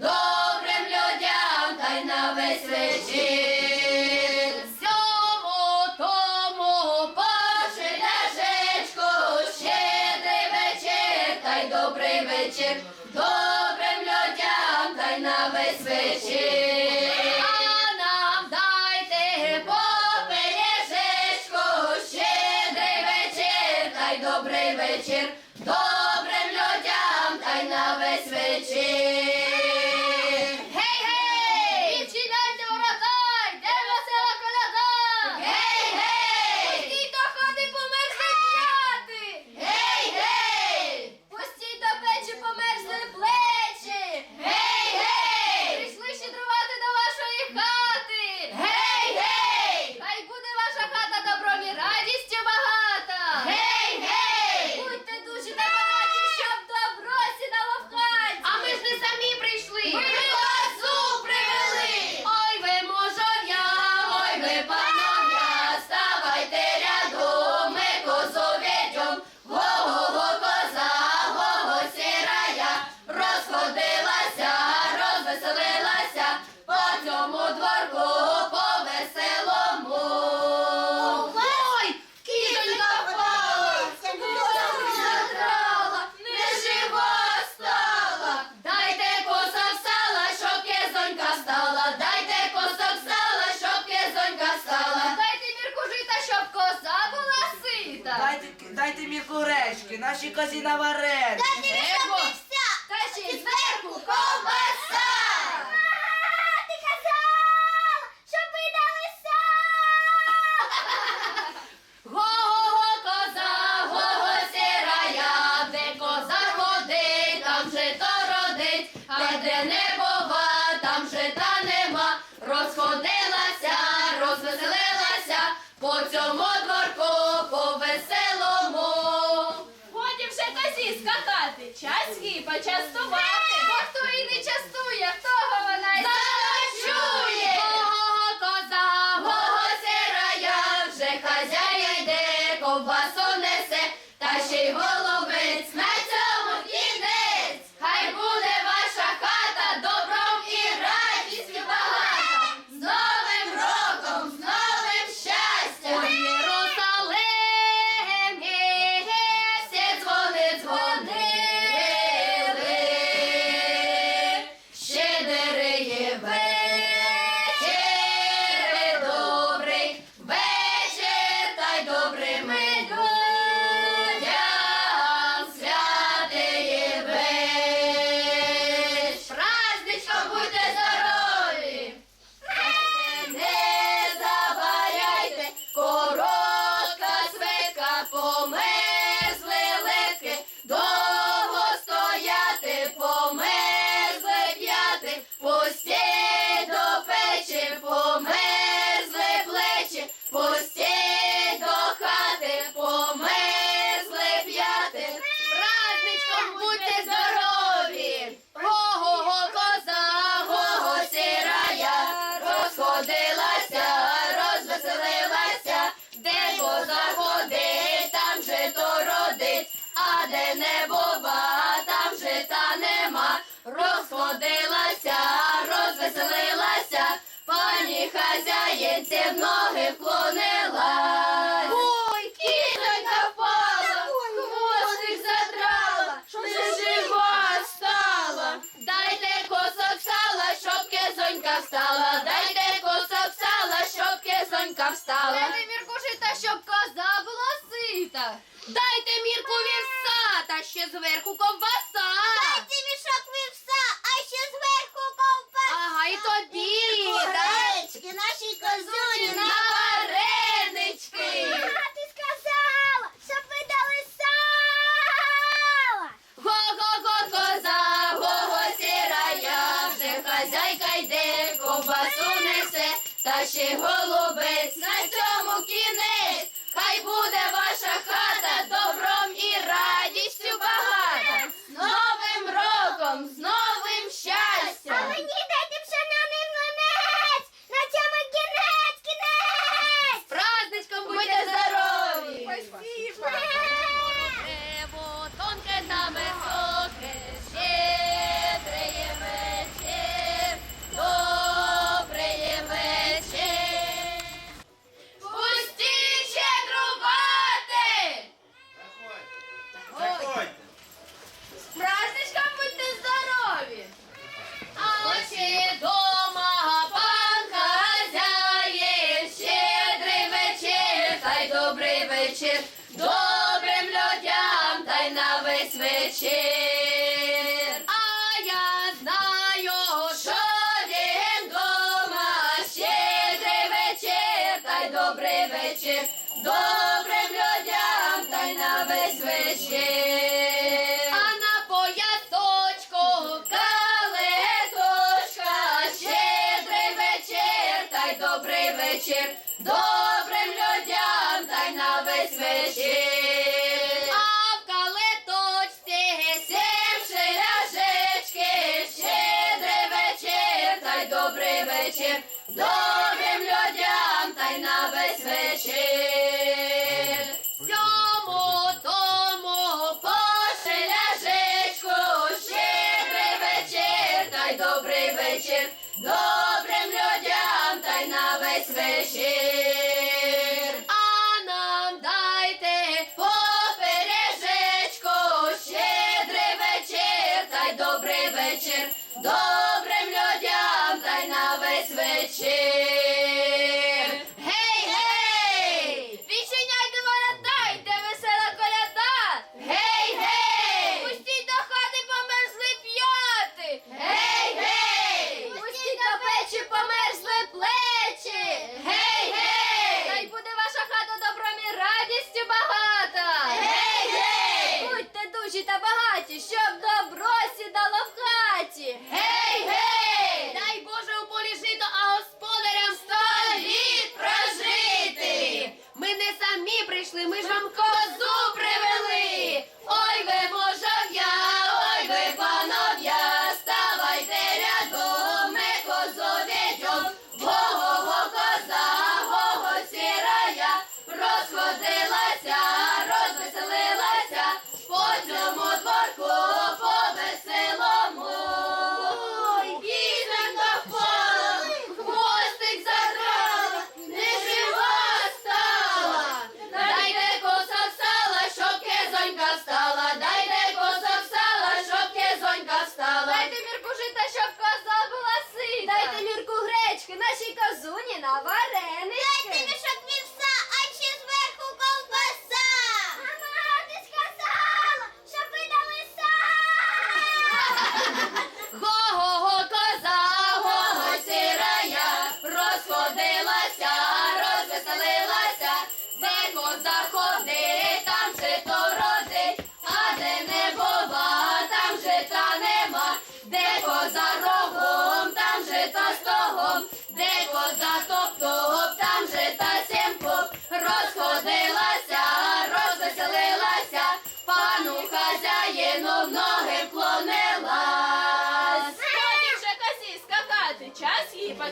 добрим людям та й на весь вечір. Сьому тому ляжечку, щедрий вечір, та добрий вечір, добрим людям та й на весь вечір. А нам дайте по пиріжечку, щедрий вечір, та добрий вечір, добрим людям та на весь вечір. Козі на вареники. Зверху, та ще й зверху ковбаса. Ти казала, щоб ви дали Го-го-го коза, го-го сірая, де коза ходить, там жито родить, а де не бува, там жита нема. Розходилася, розвеселилася, по цьому дворку, по скакати, час її почастувати. Бо хто і не частує, того вона й. де не бува, там жита нема, розходилася, розвеселилася, пані хазяєнці ноги вклонила. Ой, кінонька впала, хвостик задрала, не. Дайте косок сала, щоб кизонька встала, дайте косок сала, щоб кизонька встала. Дайте мірку вірсита. Caxias do Merco com você! вечір, добрим людям дай на весь вечір. А в калиточці сівши ляжечки, щедрий вечір, та добрий вечір, добрим людям та й на весь вечір. Всьому тому поши щедрий вечір, та добрий вечір, добрим людям дай на весь вечір, а нам дайте попережечко, щедрий вечір, дай добрий вечір, добрим людям, дай на весь вечір. 是的。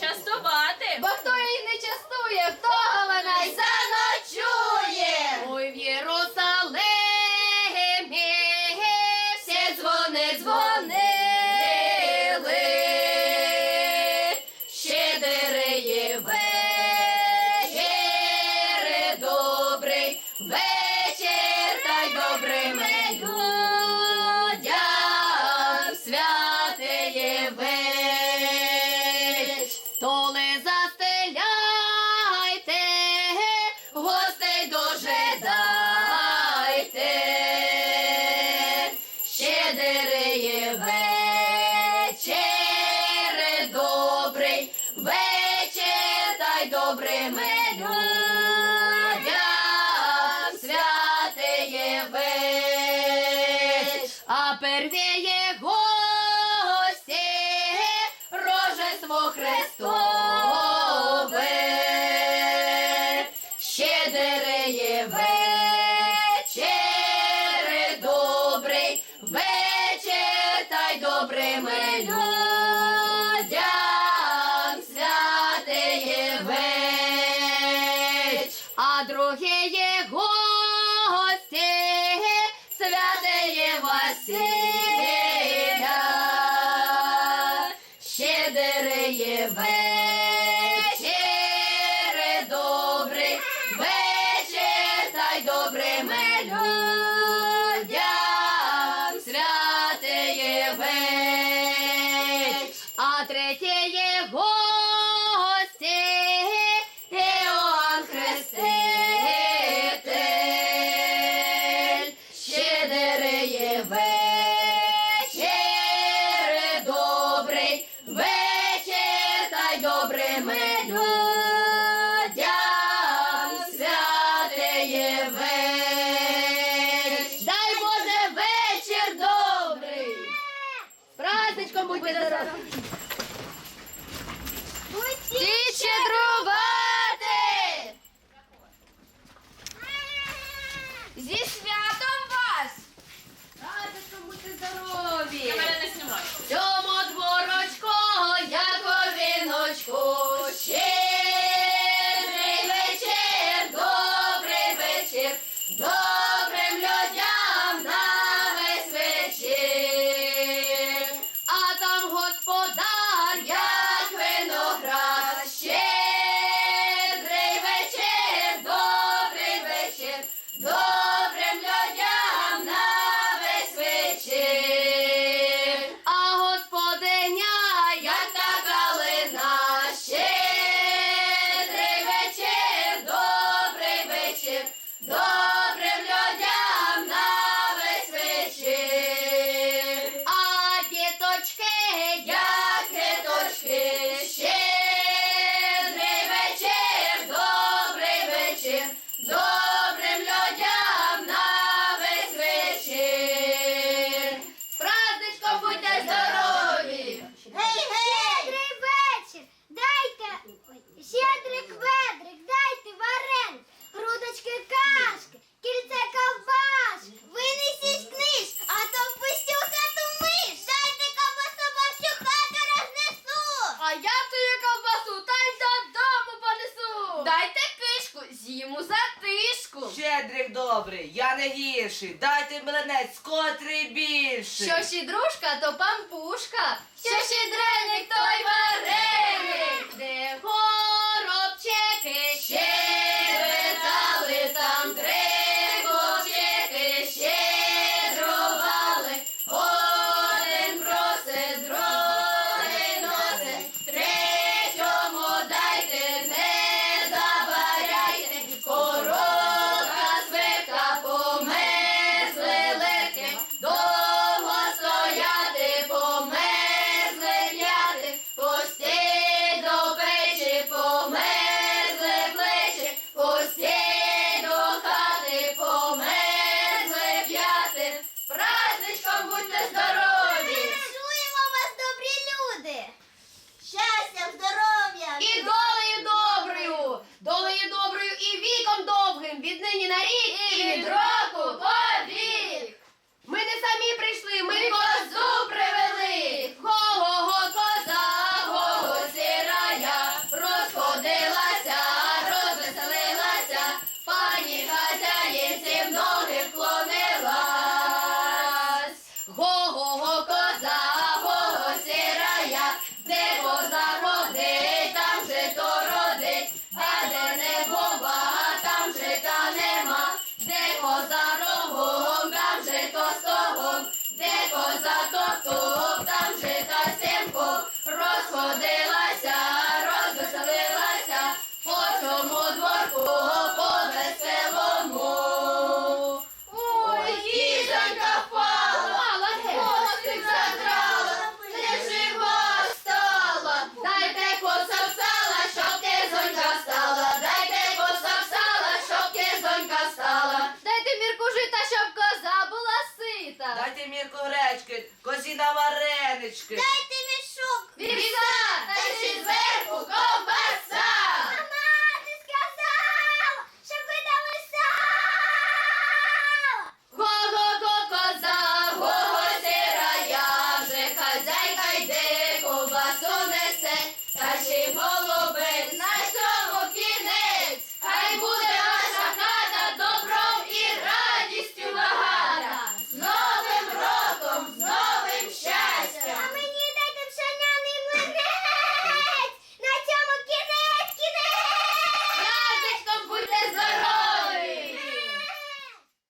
частувати. Бо хто її не частує, в того вона й заночує. Ой, в Єрусалимі всі дзвони дзвонили, щедрий вечір, добрий. весілля, щедре є вечере добрий, вечер та й добре людям, святе є веч, а третє є гості, Іоанн Хреститель, щедре є. не гірший. Дайте млинець, котрий більший. Що ще дружка, то пампушка.